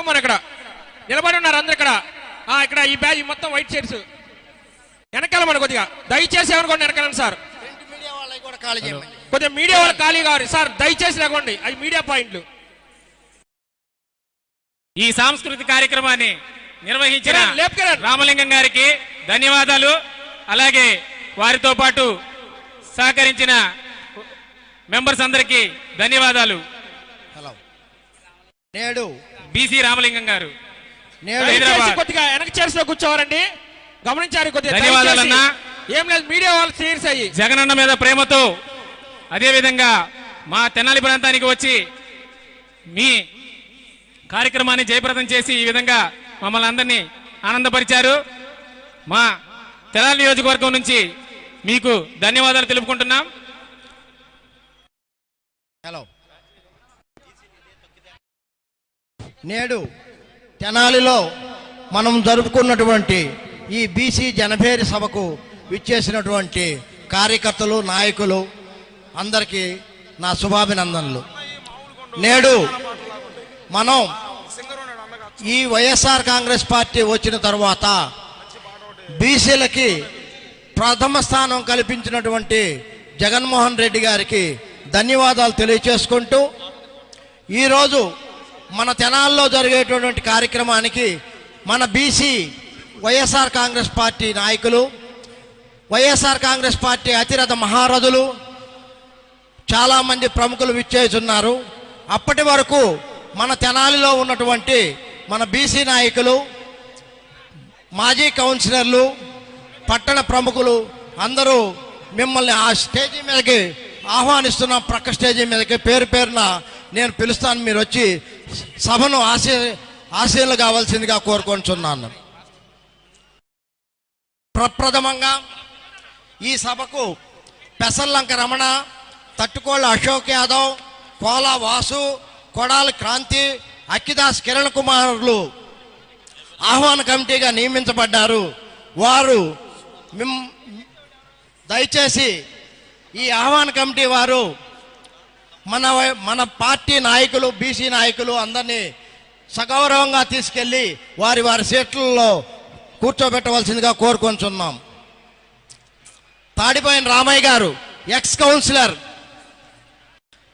ఆగమని ఇక్కడ. నిలబడి ఉన్నారు అందరు ఇక్కడ. ఆ, ఇక్కడ ఈ బ్యాచ్ మొత్తం వైట్ షర్ట్స్ వెనకాల మన కొద్దిగా. దయచేసి ఏమనుకోండి వెనకాలండి సార్. కొద్దిగా మీడియా వాళ్ళు ఖాళీ కావాలి సార్ దయచేసి లేకండి అవి మీడియా పాయింట్లు ఈ సాంస్కృతిక కార్యక్రమాన్ని నిర్వహించిన. రామలింగం గారికి ధన్యవాదాలు. అలాగే వారితో పాటు సహకరించిన మెంబర్స్ అందరికీ ధన్యవాదాలు. హలో. నేడు బీసీ రామలింగం గారు. కొద్దిగా వెనక చైర్స్లో కూర్చోవారండి గమనించారు కొద్దిగా ధన్యవాదాలు దయచేసి. అన్నా. ఏం లేదు మీడియా వాళ్ళు సీరియస్ అయ్యి. జగనన్న మీద ప్రేమతో అదేవిధంగా మా తెనాలి ప్రాంతానికి వచ్చి మీ కార్యక్రమాన్ని జయప్రదం చేసి ఈ విధంగా మమ్మల్ని అందరినీ ఆనందపరిచారు. మా తెనాలి నియోజకవర్గం నుంచి మీకు ధన్యవాదాలు తెలుపుకుంటున్నాం. హలో నేడు తెనాలిలో మనం జరుపుకున్నటువంటి ఈ బీసీ జనభేరి సభకు విచ్చేసినటువంటి కార్యకర్తలు నాయకులు అందరికీ నా శుభాభినందనలు. నేడు మనం ఈ వైఎస్ఆర్ కాంగ్రెస్ పార్టీ వచ్చిన తర్వాత బీసీలకి ప్రథమ స్థానం కల్పించినటువంటి జగన్మోహన్ రెడ్డి గారికి ధన్యవాదాలు తెలియచేసుకుంటూ ఈరోజు మన తెనాల్లో జరిగేటటువంటి కార్యక్రమానికి మన బీసీ వైఎస్ఆర్ కాంగ్రెస్ పార్టీ నాయకులు వైఎస్ఆర్ కాంగ్రెస్ పార్టీ అతిరథ మహారథులు చాలామంది ప్రముఖులు విచ్చేస్తున్నారు. అప్పటి వరకు మన తెనాలిలో ఉన్నటువంటి మన బీసీ నాయకులు మాజీ కౌన్సిలర్లు పట్టణ ప్రముఖులు అందరూ మిమ్మల్ని ఆ స్టేజీ మీదకి ఆహ్వానిస్తున్నాం. ప్రక్క స్టేజీ మీదకి పేరు పేరున నేను పిలుస్తాను మీరు వచ్చి సభను ఆశీ ఆశీలు కావాల్సిందిగా కోరుకొంటున్నాను. ప్రప్రథమంగా ఈ సభకు పెసల్లంక రమణ తట్టుకోళ్ళ అశోక్ యాదవ్ కోల వాసు కొడాలి క్రాంతి అక్కిదాస్ కిరణ్ కుమారులు ఆహ్వాన కమిటీగా నియమించబడ్డారు. వారు మిమ్ దయచేసి ఈ ఆహ్వాన కమిటీ వారు మన మన పార్టీ నాయకులు బీసీ నాయకులు అందరినీ సగౌరవంగా తీసుకెళ్ళి వారి వారి సీట్లలో కూర్చోబెట్టవలసిందిగా కోరుకొంచున్నాం. తాడిపోయిన రామయ్య గారు ఎక్స్ కౌన్సిలర్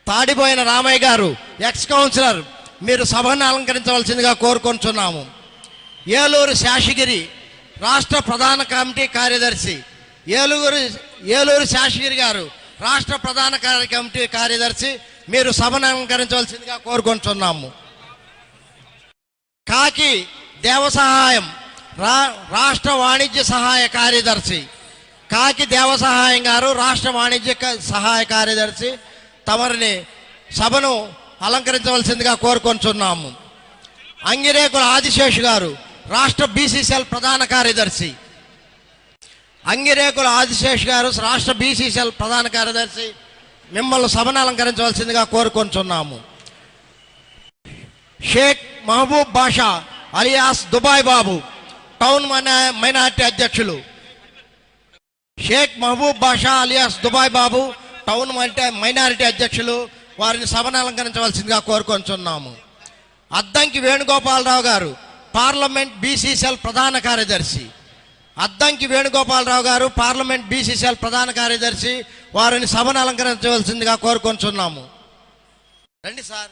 తాడిపోయిన రామయ్య గారు ఎక్స్ కౌన్సిలర్ మీరు సభను అలంకరించవలసిందిగా కోరుకొంచున్నాము. ఏలూరు శాషగిరి రాష్ట్ర ప్రధాన కమిటీ కార్యదర్శి ఏలూరు ఏలూరు శాషగిరి గారు రాష్ట్ర ప్రధాన కమిటీ కార్యదర్శి మీరు సభను అలంకరించవలసిందిగా కోరుకుంటున్నాము. కాకి దేవసహాయం రా రాష్ట్ర వాణిజ్య సహాయ కార్యదర్శి. కాకి దేవసహాయం గారు రాష్ట్ర వాణిజ్య సహాయ కార్యదర్శి. తమరిని సభను అలంకరించవలసిందిగా కోరుకొంచున్నాము అంగిరేకుల ఆదిశేషు గారు రాష్ట్ర బీసీసీఎల్ ప్రధాన కార్యదర్శి. అంగిరేకుల ఆదిశేష్ గారు రాష్ట్ర బీసీసీఎల్ ప్రధాన కార్యదర్శి మిమ్మల్ని సభను అలంకరించవలసిందిగా కోరుకొంచున్నాము. Sheikh Mahaboob Basha alias Dubai Babu town minority అధ్యక్షులు. Sheikh Mahaboob Basha alias Dubai Babu town మైనా- మైనారిటీ అధ్యక్షులు వారిని సభను అలంకరించవలసిందిగా కోరుకొంచున్నాము. అద్దంకి వేణుగోపాలరావు గారు పార్లమెంట్ బీసీసీఎల్ ప్రధాన కార్యదర్శి. అద్దంకి వేణుగోపాలరావు గారు పార్లమెంట్ బీసీసీఎల్ ప్రధాన కార్యదర్శి వారిని సభను అలంకరించవలసిందిగా కోరుకొంచున్నాము. రండి సార్.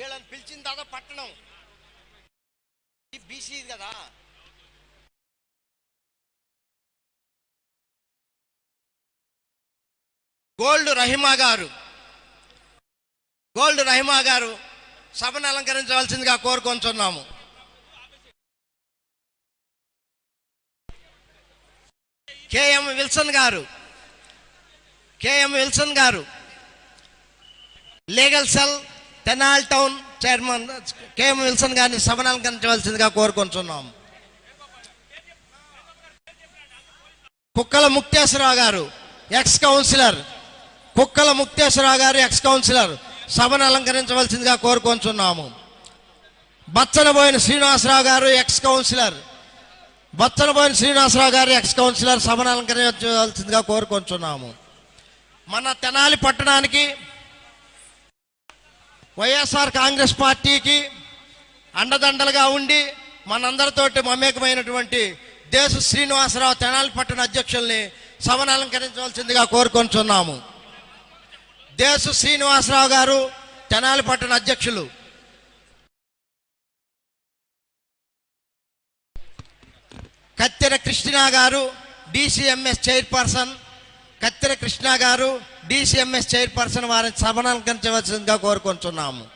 వీళ్ళని పిలిచిన తర్వాత పట్టణం. ఈ బీసీ కదా. గోల్డ్ రహిమా గారు. గోల్డ్ రహిమా గారు సభను అలంకరించవలసిందిగా కోరుకొంచున్నాము. కేఎం విల్సన్ గారు కేఎం విల్సన్ గారు legal cell Tenali town chairman K M Wilson గారిని సభను అలంకరించవలసిందిగా కోరుకుంటున్నాము కుక్కల ముక్తేశ్వరరావు గారు ఎక్స్ కౌన్సిలర్ కుక్కల ముక్తేశ్వరరావు గారు ఎక్స్ కౌన్సిలర్. సభను అలంకరించవలసిందిగా కోరుకొంచున్నాము. బచ్చనబోయిన శ్రీనివాసరావు గారు ఎక్స్ కౌన్సిలర్ బచ్చనబోయిన శ్రీనివాసరావు గారు ఎక్స్ కౌన్సిలర్ సభను అలంకరించవలసిందిగా కోరుకొంచున్నాము. మన తెనాలి పట్టణానికి వైఎస్ఆర్ కాంగ్రెస్ పార్టీకి అండదండలుగా ఉండి మనందరితోటి మమేకమైనటువంటి దేశ శ్రీనివాసరావు తెనాలి పట్టణ అధ్యక్షుల్ని సభను అలంకరించవలసిందిగా కోరుకొంచున్నాము. దేశ శ్రీనివాసరావు గారు తెనాలి పట్టణ అధ్యక్షులు. కత్తెర కృష్ణ గారు డిసిఎంఎస్ చైర్పర్సన్. కత్తెర కృష్ణ గారు డిసిఎంఎస్ చైర్పర్సన్ వారిని సభను కోరుకొంటున్నాము.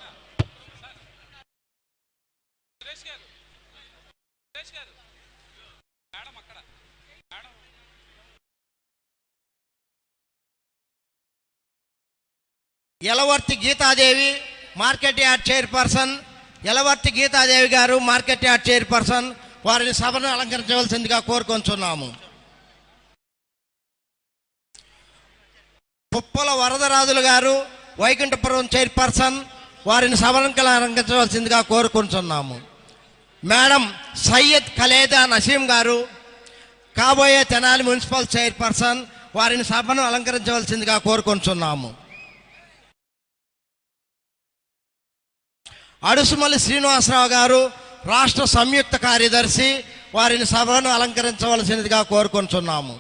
Yelavarthi Geetadevi market yard chairperson. Yalavarthi Geetadevi గారు మార్కెట్ యార్డ్ చైర్పర్సన్. వారిని సభను అలంకరించవలసిందిగా కోరుకొంచున్నాము. పుప్పల వరదరాజులు గారు వైకుంఠపురం చైర్పర్సన్ వారిని సభను అలంకరించవలసిందిగా కోరుకుంటున్నాము మేడం సయ్యద్ ఖలేదా నసీం గారు కాబోయే తెనాలి మున్సిపల్ చైర్పర్సన్ వారిని సభను అలంకరించవలసిందిగా కోరుకుంటున్నాము అడుసుమల్లి శ్రీనివాసరావు గారు రాష్ట్ర సంయుక్త కార్యదర్శి వారిని సభను అలంకరించవలసినదిగా కోరుకొంటున్నాము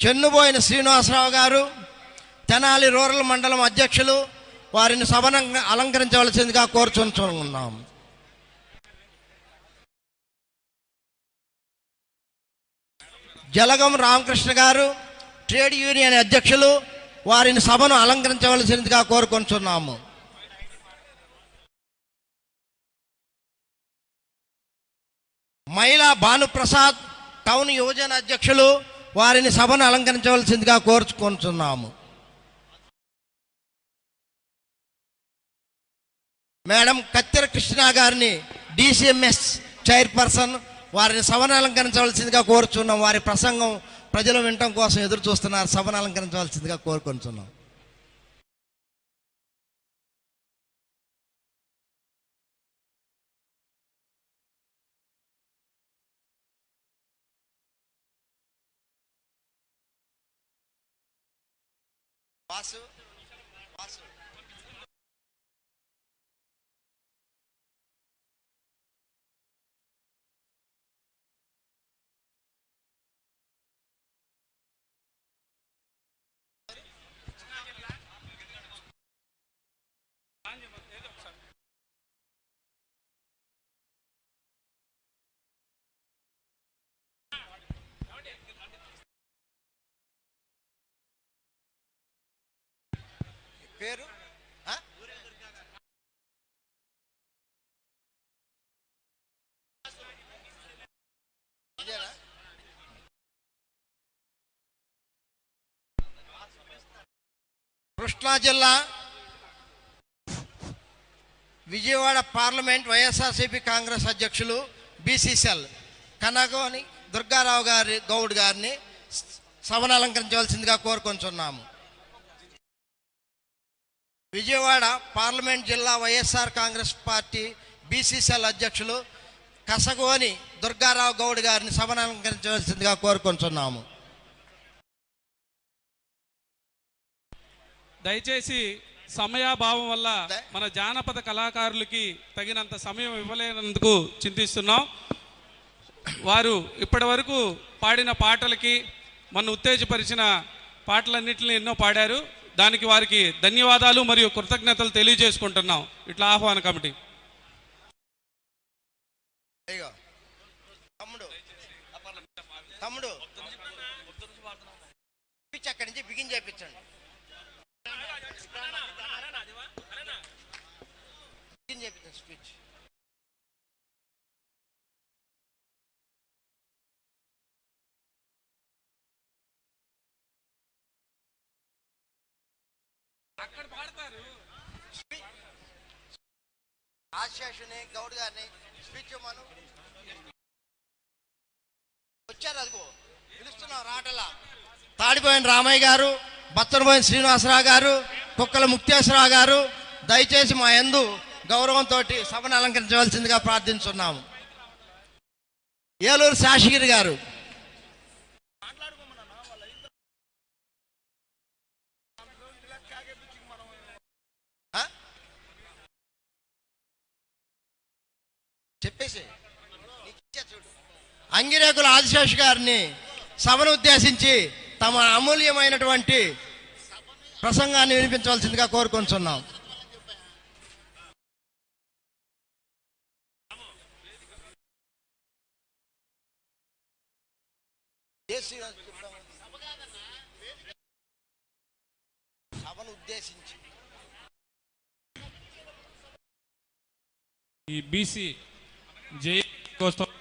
చెన్నుబోయిన శ్రీనివాసరావు గారు తెనాలి రూరల్ మండలం అధ్యక్షులు వారిని సభను అలంకరించవలసిందిగా కోరుచున్నాము జలగం రామకృష్ణ గారు ట్రేడ్ యూనియన్ అధ్యక్షులు వారిని సభను అలంకరించవలసినదిగా కోరుకొంటున్నాము. మహిళా భానుప్రసాద్ టౌన్ యువజన అధ్యక్షులు వారిని సభను అలంకరించవలసిందిగా కోరుకుంటున్నాము. మేడం కత్తెర కృష్ణ గారిని డిసిఎంఎస్ చైర్పర్సన్ వారిని సభను అలంకరించవలసిందిగా కోరుచున్నాం. వారి ప్రసంగం ప్రజలు వినటం కోసం ఎదురు చూస్తున్నారు సభను అలంకరించవలసిందిగా కోరుకుంటున్నాం. వాసు వాసు పేరు? కృష్ణా జిల్లా విజయవాడ పార్లమెంట్ వైఎస్ఆర్సీపీ కాంగ్రెస్ అధ్యక్షులు బీసీసీఎల్ కనగోని దుర్గారావు గారి గౌడ్ గారిని సవనాలంకరించవలసిందిగా కోరుకొంచున్నాము. విజయవాడ పార్లమెంట్ జిల్లా వైఎస్ఆర్ కాంగ్రెస్ పార్టీ బీసీసీఎల్ అధ్యక్షులు కసగోని దుర్గారావు గౌడ్ గారిని సభను అలంకరించవలసిందిగా కోరుకుంటున్నాము. దయచేసి సమయాభావం వల్ల మన జానపద కళాకారులకి తగినంత సమయం ఇవ్వలేనందుకు చింతిస్తున్నాం. వారు ఇప్పటి వరకు పాడిన పాటలకి మన ఉత్తేజపరిచిన పాటలన్నింటినీ ఎన్నో పాడారు. దానికి వారికి ధన్యవాదాలు మరియు కృతజ్ఞతలు తెలియజేసుకుంటున్నాం. ఇట్లా ఆహ్వాన కమిటీ. ఆశేషుని గౌడ్ గారిని స్పీచ్ ఇవ్వను వచ్చారు అదిగో పిలుస్తున్నాం రాటలా. తాడిపోయిన రామయ్య గారు బత్తనపోయిన శ్రీనివాసరావు గారు కుక్కల ముక్తేశ్వరరావు గారు దయచేసి మా యందు గౌరవంతో సభను అలంకరించవలసిందిగా ప్రార్థించున్నాము. ఏలూరు శాషగిరి గారు చెప్పేసి. అంగిరేకుల ఆదిశేష్ గారిని సభను ఉద్దేశించి తమ అమూల్యమైనటువంటి ప్రసంగాన్ని వినిపించవలసిందిగా కోరుకుంటున్నాం సభను ఉద్దేశించి ఈ బీసీ జై కోసం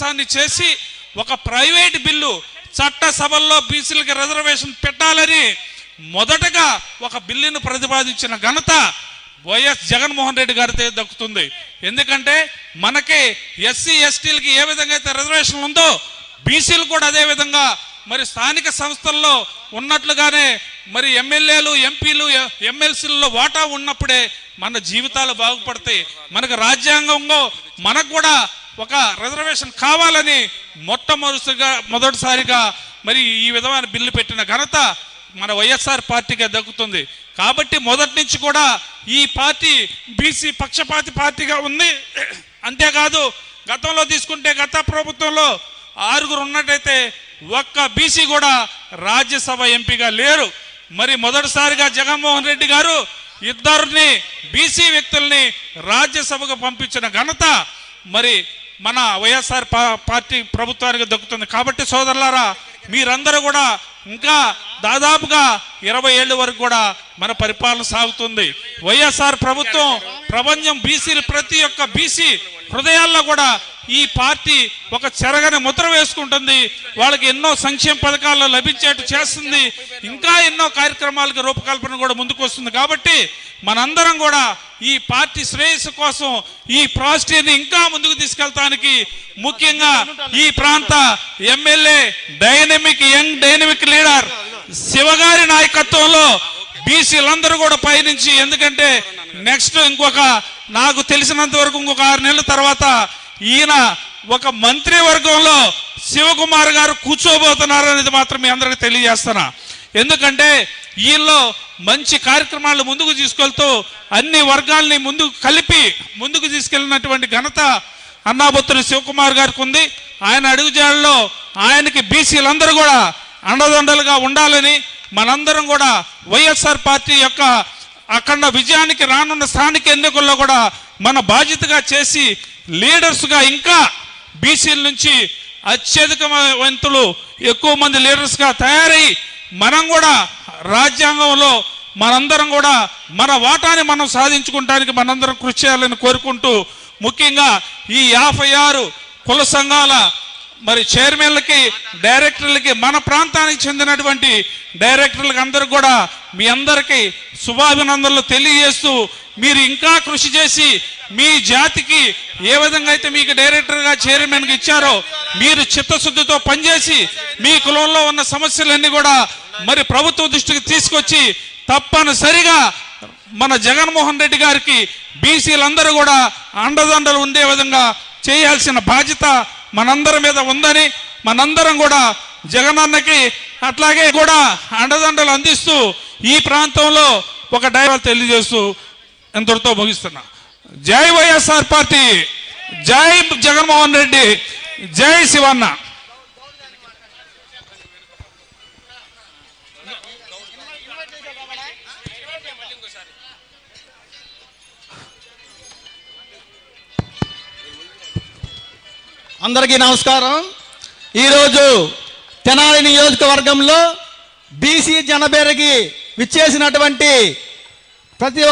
సాన్ని చేసి ఒక ప్రైవేట్ బిల్లు చట్ట సభల్లో బీసీలకి రిజర్వేషన్ పెట్టాలని మొదటగా ఒక బిల్లును ప్రతిపాదించిన ఘనత వైఎస్ జగన్మోహన్ రెడ్డి గారితో దక్కుతుంది. ఎందుకంటే మనకి ఎస్సీ ఎస్టీలకి ఏ విధంగా అయితే రిజర్వేషన్ ఉందో బీసీలు కూడా అదే విధంగా మరి స్థానిక సంస్థల్లో ఉన్నట్లుగానే మరి ఎమ్మెల్యేలు ఎంపీలు ఎమ్మెల్సీలలో వాటా ఉన్నప్పుడే మన జీవితాలు బాగుపడతాయి. మనకు రాజ్యాంగంలో మనకు కూడా ఒక రిజర్వేషన్ కావాలని మొట్టమొదటిగా మొదటిసారిగా మరి ఈ విధమైన బిల్లు పెట్టిన ఘనత మన వైఎస్ఆర్ పార్టీగా దక్కుతుంది. కాబట్టి మొదటి నుంచి కూడా ఈ పార్టీ బీసీ పక్షపాతి పార్టీగా ఉంది. అంతేకాదు గతంలో తీసుకుంటే గత ప్రభుత్వంలో ఆరుగురు ఉన్నట్టయితే ఒక్క బీసీ కూడా రాజ్యసభ ఎంపీగా లేరు. మరి మొదటిసారిగా జగన్మోహన్ రెడ్డి గారు ఇద్దరిని బీసీ వ్యక్తుల్ని రాజ్యసభకు పంపించిన ఘనత మరి మన వైఎస్ఆర్ పార్టీ ప్రభుత్వానికి దక్కుతుంది. కాబట్టి సోదరులారా మీరందరూ కూడా ఇంకా దాదాపుగా ఇరవై ఏళ్ళ వరకు కూడా మన పరిపాలన సాగుతుంది. వైఎస్ఆర్ ప్రభుత్వం ప్రపంచం బీసీలు ప్రతి ఒక్క బీసీ హృదయాల్లో కూడా ఈ పార్టీ ఒక చెరగని ముద్ర వేసుకుంటుంది. వాళ్ళకి ఎన్నో సంక్షేమ పథకాలు లభించేట్టు చేస్తుంది. ఇంకా ఎన్నో కార్యక్రమాలకు రూపకల్పన కూడా ముందుకు వస్తుంది. కాబట్టి మనందరం కూడా ఈ పార్టీ శ్రేయస్సు కోసం ఈ ప్రాజెక్టుని ఇంకా ముందుకు తీసుకెళ్తానికి ముఖ్యంగా ఈ ప్రాంత MLA dynamic young dynamic leader శివగారి నాయకత్వంలో బీసీలందరూ కూడా పయనించి ఎందుకంటే నెక్స్ట్ ఇంకొక నాకు తెలిసినంత వరకు ఇంకొక ఆరు నెలల తర్వాత ఈయన ఒక మంత్రివర్గంలో శివకుమార్ గారు కూర్చోబోతున్నారు అనేది మాత్రం మీ అందరికి తెలియజేస్తున్నా. ఎందుకంటే ఈయనలో మంచి కార్యక్రమాలు ముందుకు తీసుకెళ్తూ అన్ని వర్గాల్ని ముందుకు కలిపి ముందుకు తీసుకెళ్ళినటువంటి ఘనత అన్నాబొత్తుని శివకుమార్ గారికి ఉంది. ఆయన అడుగుజాడలో ఆయనకి బీసీలందరూ కూడా అండదండలుగా ఉండాలని మనందరం కూడా వైఎస్ఆర్ పార్టీ యొక్క అఖండ విజయానికి రానున్న స్థానిక ఎన్నికల్లో కూడా మన బాధ్యతగా చేసి లీడర్స్గా ఇంకా బీసీల నుంచి అత్యధిక వంతులు ఎక్కువ మంది లీడర్స్గా తయారై మనం కూడా రాజ్యాంగంలో మనందరం కూడా మన వాటాని మనం సాధించుకుంటానికి మనందరం కృషి చేయాలని కోరుకుంటూ ముఖ్యంగా ఈ యాభై ఆరు కుల సంఘాల మరి చైర్మన్లకి డైరెక్టర్లకి మన ప్రాంతానికి చెందినటువంటి డైరెక్టర్లకి అందరూ కూడా మీ అందరికీ శుభాభినందనలు తెలియజేస్తూ మీరు ఇంకా కృషి చేసి మీ జాతికి ఏ విధంగా అయితే మీకు డైరెక్టర్గా చైర్మన్గా ఇచ్చారో మీరు చిత్తశుద్ధితో పనిచేసి మీ కులంలో ఉన్న సమస్యలన్నీ కూడా మరి ప్రభుత్వ దృష్టికి తీసుకొచ్చి తప్పనిసరిగా మన జగన్మోహన్ రెడ్డి గారికి బీసీలందరూ కూడా అండదండలు ఉండే విధంగా చేయాల్సిన బాధ్యత మనందరి మీద ఉందని మనందరం కూడా జగనన్నకి అట్లాగే కూడా అండదండలు అందిస్తూ ఈ ప్రాంతంలో ఒక డైవర్ తెలియజేస్తూ ఎంతటితో ముగిస్తున్నా. జై వైఎస్ఆర్ పార్టీ జై జగన్మోహన్ రెడ్డి జై శివన్న. అందరికీ నమస్కారం. ఈరోజు తెనాలి నియోజకవర్గంలో బీసీ జనబేరకి విచ్చేసినటువంటి ప్రతి